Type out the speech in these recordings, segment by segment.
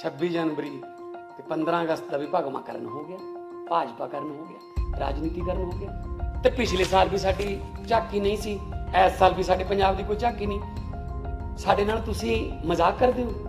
26 ਜਨਵਰੀ ਤੇ 15 ਅਗਸਤ ਦਾ ਵੀ ਭਗਵਾ ਕਰਨ ਹੋ ਗਿਆ ਭਾਜਪਾ ਕਰਨ ਹੋ ਗਿਆ ਰਾਜਨੀਤੀ ਕਰਨ ਹੋ ਗਿਆ। ਤੇ ਪਿਛਲੇ ਸਾਲ ਵੀ ਸਾਡੀ ਝਾਕੀ ਨਹੀਂ ਸੀ, ਇਸ ਸਾਲ ਵੀ ਸਾਡੇ ਪੰਜਾਬ ਦੀ ਕੋਈ ਝਾਕੀ ਨਹੀਂ। ਸਾਡੇ ਨਾਲ ਤੁਸੀਂ ਮਜ਼ਾਕ ਕਰਦੇ ਹੋ?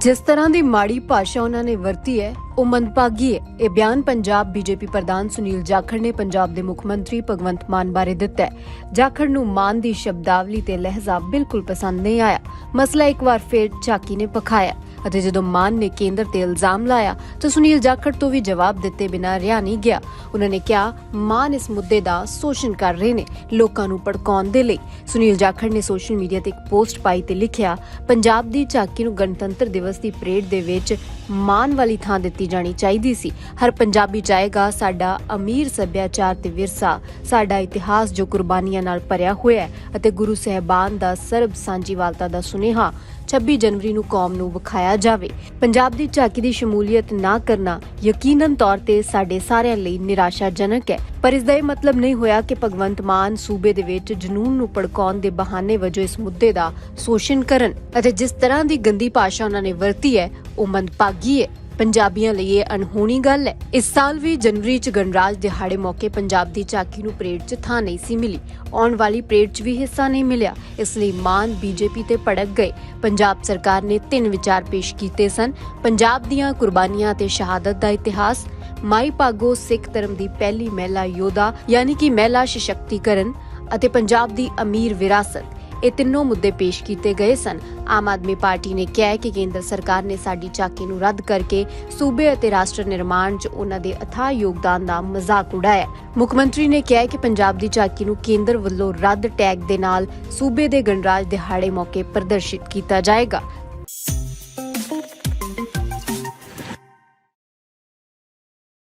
ਜਿਸ ਤਰ੍ਹਾਂ ਦੀ ਮਾੜੀ ਭਾਸ਼ਾ ਉਹਨਾਂ ਨੇ ਵਰਤੀ ਹੈ ਉਹ ਮੰਦਭਾਗੀ ਹੈ ਇਹ ਬਿਆਨ ਪੰਜਾਬ ਬੀਜੇਪੀ ਪ੍ਰਧਾਨ ਸੁਨੀਲ ਜਾਖੜ ਨੇ ਪੰਜਾਬ ਦੇ ਮੁੱਖ ਮੰਤਰੀ ਭਗਵੰਤ ਮਾਨ ਬਾਰੇ ਦਿੱਤਾ ਹੈ। ਜਾਖੜ ਨੂੰ ਮਾਨ ਦੀ ਸ਼ਬਦਾਵਲੀ ਤੇ ਲਹਿਜ਼ਾ ਬਿਲਕੁਲ ਪਸੰਦ ਨਹੀਂ ਆਇਆ। ਮਸਲਾ ਇੱਕ ਵਾਰ ਫੇਰ ਝਾਕੀ ਨੇ ਪਖਾਇਆ ਅਤੇ ਜਦੋਂ ਮਾਨ ਨੇ ਕੇਂਦਰ ਤੇ ਇਲਜ਼ਾਮ ਲਾਇਆ, ਤਾਂ ਸੁਨੀਲ ਜਾਖੜ ਤੋਂ ਵੀ ਜਵਾਬ ਦਿੱਤੇ ਬਿਨਾਂ ਰਿਹਾ ਨਹੀਂ ਗਿਆ। ਉਹਨਾਂ ਨੇ ਕਿਹਾ, ਮਾਨ ਇਸ ਮੁੱਦੇ ਦਾ ਸ਼ੋਸ਼ਣ ਕਰ ਰਹੇ ਨੇ ਲੋਕਾਂ ਨੂੰ ਭੜਕਾਉਣ ਦੇ ਲਈ। ਸੁਨੀਲ ਜਾਖੜ ਨੇ ਸੋਸ਼ਲ ਮੀਡੀਆ ਤੇ ਇੱਕ ਪੋਸਟ ਪਾਈ ਤੇ ਲਿਖਿਆ, ਪੰਜਾਬ ਦੀ ਝਾਕੀ ਨੂੰ ਗਣਤੰਤਰ ਦਿਵਸ ਦੀ ਪਰੇਡ ਦੇ ਵਿੱਚ ਮਾਨ ਵਾਲੀ ਥਾਂ ਦਿੱਤੀ ਜਾਣੀ ਚਾਹੀਦੀ ਸੀ। ਹਰ ਪੰਜਾਬੀ ਚਾਹੇਗਾ ਸਾਡਾ ਅਮੀਰ ਸੱਭਿਆਚਾਰ ਤੇ ਵਿਰਸਾ, ਸਾਡਾ ਇਤਿਹਾਸ ਜੋ ਕੁਰਬਾਨੀਆਂ ਨਾਲ ਭਰਿਆ ਹੋਇਆ ਹੈ ਅਤੇ ਗੁਰੂ ਸਹਿਬਾਨ ਦਾ ਸਰਬ ਸਾਂਝੀਵਾਲਤਾ ਦਾ ਸੁਨੇਹਾ 26 ਜਨਵਰੀ ਨੂੰ ਕੌਮ ਨੂੰ ਵਿਖਾਇਆ ਜਾਵੇ। ਪੰਜਾਬ ਦੀ ਝਾਕੀ ਦੀ ਸ਼ਮੂਲੀਅਤ ਨਾ ਕਰਨਾ ਯਕੀਨਨ ਤੌਰ ਤੇ ਸਾਡੇ ਸਾਰਿਆਂ ਲਈ ਨਿਰਾਸ਼ਾਜਨਕ ਹੈ। ਪਰ ਇਸ ਦਾ ਇਹ ਮਤਲਬ ਨਹੀਂ ਹੋਇਆ ਕਿ ਭਗਵੰਤ ਮਾਨ ਸੂਬੇ ਦੇ ਵਿੱਚ ਜਨੂਨ ਨੂੰ ਭੜਕਾਉਣ ਦੇ ਬਹਾਨੇ ਵਜੋਂ ਇਸ ਮੁੱਦੇ ਦਾ ਸ਼ੋਸ਼ਣ ਕਰਨ ਅਤੇ ਜਿਸ ਤਰ੍ਹਾਂ ਦੀ ਗੰਦੀ ਭਾਸ਼ਾ ਉਹਨਾਂ ਨੇ ਵਰਤੀ ਹੈ, ਉਹ ਮੰਦਭਾਗੀ ਹੈ। ਪੰਜਾਬੀਆਂ ਲਈ ਇਹ ਅਣਹੋਣੀ ਗੱਲ ਹੈ। ਇਸ ਸਾਲ ਵੀ ਜਨਵਰੀ ਚ ਗਣਰਾਜ ਦਿਹਾੜੇ ਮੌਕੇ ਪੰਜਾਬ ਦੀ ਝਾਕੀ ਨੂੰ ਪਰੇਡ 'ਚ ਥਾਂ ਨਹੀਂ ਸੀ ਮਿਲੀ। ਆਉਣ ਵਾਲੀ ਪਰੇਡ 'ਚ ਵੀ ਹਿੱਸਾ ਨਹੀਂ ਮਿਲਿਆ। ਇਸ ਲਈ ਮਾਨ ਬੀਜੇਪੀ ਤੇ ਭੜਕ ਗਏ। ਪੰਜਾਬ ਸਰਕਾਰ ਨੇ ਤਿੰਨ ਵਿਚਾਰ ਪੇਸ਼ ਕੀਤੇ ਸਨ। ਪੰਜਾਬ ਦੀਆਂ ਕੁਰਬਾਨੀਆਂ ਤੇ ਸ਼ਹਾਦਤ ਦਾ ਇਤਿਹਾਸ, ਮਾਈ ਭਾਗੋ ਸਿੱਖ ਧਰਮ ਦੀ ਪਹਿਲੀ ਮਹਿਲਾ ਯੋਧਾ, ਯਾਨੀ ਕਿ ਮਹਿਲਾ ਸਸ਼ਕਤੀਕਰਨ, ਅਤੇ ਪੰਜਾਬ ਦੀ ਅਮੀਰ ਵਿਰਾਸਤ। ਇਹ ਤਿੰਨੋਂ ਮੁੱਦੇ ਪੇਸ਼ ਕੀਤੇ ਗਏ ਸਨ। ਆਮ ਆਦਮੀ ਪਾਰਟੀ ਨੇ ਕਿਹਾ ਕਿ ਕੇਂਦਰ ਸਰਕਾਰ ਨੇ ਸਾਡੀ ਚਾਕੀ ਨੂੰ ਰੱਦ ਕਰਕੇ ਸੂਬੇ ਅਤੇ ਰਾਸ਼ਟਰ ਨਿਰਮਾਣ 'ਚ ਉਹਨਾਂ ਦੇ ਅਥਾਹ ਯੋਗਦਾਨ ਦਾ ਮਜ਼ਾਕ ਉਡਾਇਆ ਮੁੱਖ ਮੰਤਰੀ ਨੇ ਕਿਹਾ ਕਿ ਪੰਜਾਬ ਦੀ ਚਾਕੀ ਨੂੰ ਕੇਂਦਰ ਵੱਲੋਂ ਰੱਦ ਟੈਗ ਦੇ ਨਾਲ ਸੂਬੇ ਦੇ ਗਣਰਾਜ ਦਿਹਾੜੇ ਮੌਕੇ ਪ੍ਰਦਰਸ਼ਿਤ ਕੀਤਾ ਜਾਏਗਾ।